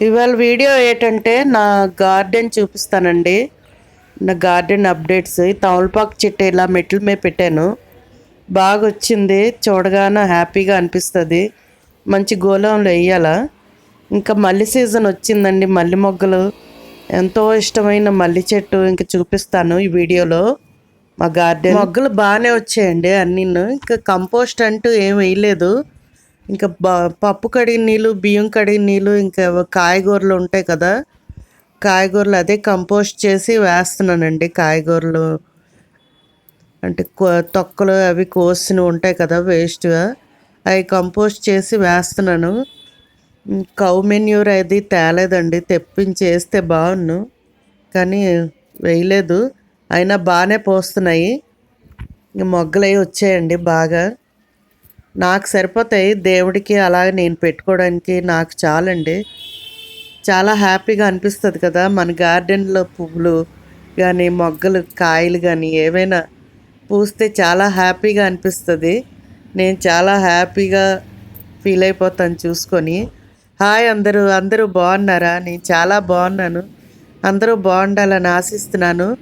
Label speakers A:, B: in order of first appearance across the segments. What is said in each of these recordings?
A: ఇవాళ వీడియో ఏంటంటే నా గార్డెన్ చూపిస్తానండి. నా గార్డెన్ అప్డేట్స్. తమలపాకు చెట్టు ఇలా మెట్ల మీద పెట్టాను. బాగా వచ్చింది చూడగానే హ్యాపీగా అనిపిస్తుంది. మంచి గోళంలో వేయాలా ఇంకా మల్లి సీజన్ వచ్చిందండి మల్లి మొగ్గలు. ఎంతో ఇష్టమైన మల్లి చెట్టు ఇంకా చూపిస్తాను ఈ వీడియోలో. మా గార్డెన్ మొగ్గలు బాగానే వచ్చాయండి అన్నీ ఇంకా కంపోస్ట్ అంటూ ఏం వేయలేదు ఇంకా పప్పు కడిగిన నీళ్ళు బియ్యం కడిగిన నీళ్ళు ఇంకా కాయగూరలు ఉంటాయి కదా. కాయగూరలు అదే కంపోస్ట్ చేసి వేస్తున్నానండి కాయగూరలు. అంటే తొక్కలు అవి కోసినవి ఉంటాయి కదా వేస్ట్గా అవి కంపోస్ట్ చేసి వేస్తున్నాను. కౌ మెన్యూర్ అది తేలేదండి తెప్పించి వేస్తే బాగున్ను. కానీ వేయలేదు. అయినా బాగానే పోస్తున్నాయి. ఇంక మొగ్గలు అవి వచ్చాయండి బాగా. నాకు సరిపోతాయి. దేవుడికి అలాగే నేను పెట్టుకోవడానికి నాకు చాలండి. చాలా హ్యాపీగా అనిపిస్తుంది కదా. మన గార్డెన్లో పువ్వులు కానీ మొగ్గలు కాయలు కానీ ఏవైనా పూస్తే చాలా హ్యాపీగా అనిపిస్తుంది. నేను చాలా హ్యాపీగా ఫీల్ అయిపోతాను చూసుకొని. హాయ్ అందరూ. అందరూ బాగున్నారా? నేను చాలా బాగున్నాను. అందరూ బాగుండాలని ఆశిస్తున్నాను.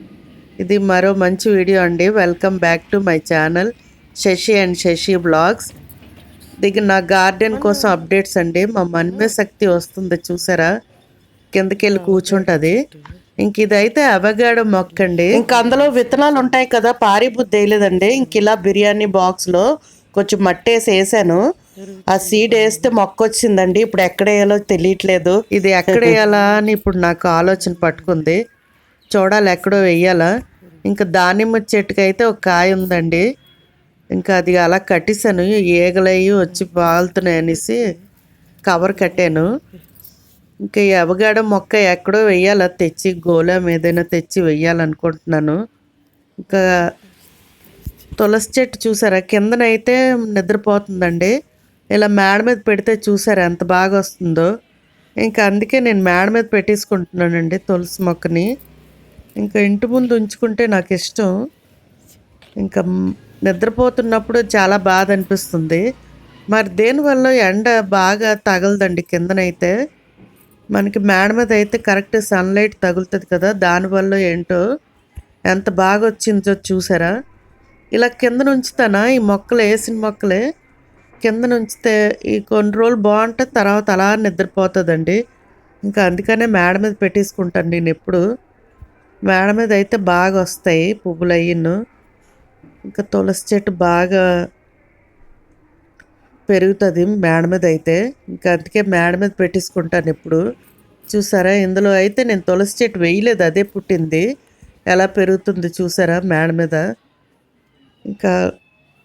A: ఇది మరో మంచి వీడియో అండి. Welcome back to my channel Sashi and Sashi blogs. దిగి నా గార్డెన్ కోసం అప్డేట్స్ అండి. మా మన్మే శక్తి వస్తుంది చూసారా? కిందకి వెళ్ళి కూర్చుంటది. ఇంక ఇదైతే అవగాడో మొక్క అండి ఇంక అందులో విత్తనాలు ఉంటాయి కదా పారి బుద్ధి వేయలేదండి ఇంక ఇలా బిర్యానీ బాక్స్లో కొంచెం మట్టి వేసి వేసాను ఆ సీడ్ వేస్తే మొక్క వచ్చిందండి ఇప్పుడు ఎక్కడ వేయాలో తెలియట్లేదు. ఇది ఎక్కడ వేయాలా అని ఇప్పుడు నాకు ఆలోచన పట్టుకుంది. చూడాలి ఎక్కడో వెయ్యాలా ఇంకా దానిమ్మ చెట్టుకి అయితే ఒక కాయ ఉందండి. ఇంకా అది అలా కట్టేశాను. ఈగలయ్యి వచ్చి బాగుతున్నాయి అనేసి కవర్ కట్టాను. ఇంకా ఎవగాడ మొక్క ఎక్కడో వెయ్యాలా తెచ్చి గోళం ఏదైనా తెచ్చి వెయ్యాలనుకుంటున్నాను. ఇంకా తులసి చెట్టు చూసారా? కిందనైతే నిద్రపోతుందండి. ఇలా మేడ మీద పెడితే చూసారా ఎంత బాగా వస్తుందో? ఇంకా అందుకే నేను మేడ మీద పెట్టేసుకుంటున్నానండి తులసి మొక్కని. ఇంకా ఇంటి ముందు ఉంచుకుంటే నాకు ఇష్టం. ఇంకా నిద్రపోతున్నప్పుడు చాలా బాధ అనిపిస్తుంది మరి దేనివల్ల ఎండ బాగా తగలదండి కిందనైతే? మనకి మేడ మీద అయితే కరెక్ట్ సన్లైట్ తగులుతుంది కదా దానివల్ల ఏంటో? ఎంత బాగా వచ్చిందో చూసారా? ఇలా కింద నుంచుతాన ఈ మొక్కలు వేసిన మొక్కలే కింద నుంచితే ఈ కొన్ని రోజులు బాగుంటుంది తర్వాత అలా నిద్రపోతుందండి. ఇంకా అందుకనే మేడ మీద పెట్టేసుకుంటాను నేను ఎప్పుడు. మేడ మీద అయితే బాగా వస్తాయి పువ్వులు అయ్యను ఇంకా తులసి చెట్టు బాగా పెరుగుతుంది మేడ మీద అయితే. ఇంకా అందుకే మేడ మీద పెట్టేసుకుంటాను ఇప్పుడు చూసారా? ఇందులో అయితే నేను తులసి చెట్టు వేయలేదు అదే పుట్టింది. ఎలా పెరుగుతుంది చూసారా మేడ మీద? ఇంకా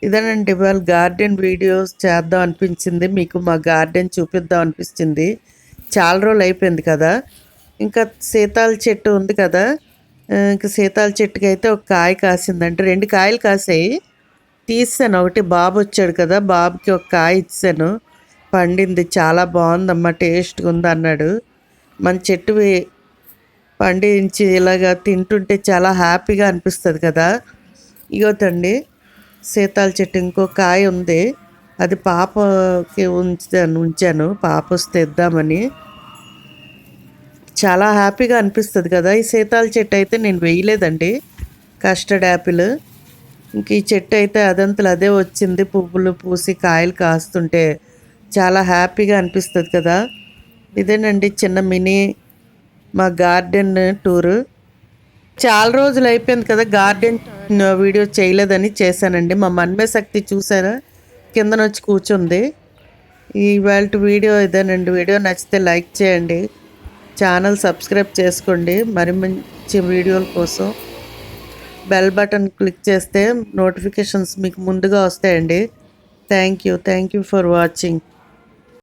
A: ఇదేనండి ఇవాళ గార్డెన్ వీడియోస్ చేద్దాం అనిపించింది. మీకు మా గార్డెన్ చూపిద్దాం అనిపించింది. చాలా రోజులు అయిపోయింది కదా. ఇంకా సీతాల చెట్టు ఉంది కదా. ఇంకా సీతాల చెట్టుకి అయితే ఒక కాయ కాసిందంటే. రెండు కాయలు కాసాయి. తీసాను ఒకటి బాబు వచ్చాడు కదా బాబుకి ఒక కాయ ఇచ్చాను. పండింది. చాలా బాగుందమ్మా టేస్ట్గా ఉంది అన్నాడు. మన చెట్టు పండించి ఇలాగా తింటుంటే చాలా హ్యాపీగా అనిపిస్తుంది కదా. ఇగోతండి సీతాల చెట్టు ఇంకో కాయ ఉంది. అది పాపకి ఉంచాను ఉంచాను. పాప వస్తే ఇద్దామని. చాలా హ్యాపీగా అనిపిస్తుంది కదా. ఈ సీతాల చెట్టు అయితే నేను వేయలేదండి. Custard apple. ఇంక ఈ చెట్టు అయితే అదంతలు అదే వచ్చింది. పువ్వులు పూసి కాయలు కాస్తుంటే చాలా హ్యాపీగా అనిపిస్తుంది కదా. ఇదేనండి చిన్న మినీ మా గార్డెన్ టూరు. చాలా రోజులు అయిపోయింది కదా గార్డెన్ వీడియో చేయలేదని చేశానండి. మా మన్మే శక్తి చూసారా? కిందన వచ్చి కూర్చుంది. ఈవేళ వీడియో ఇదేనండి. వీడియో నచ్చితే లైక్ చేయండి. ఛానల్ సబ్స్క్రైబ్ చేసుకోండి. మరి మంచి వీడియోల కోసం బెల్ బటన్ క్లిక్ చేస్తే నోటిఫికేషన్స్ మీకు ముందుగా వస్తాయండి. Thank you. Thank you for watching.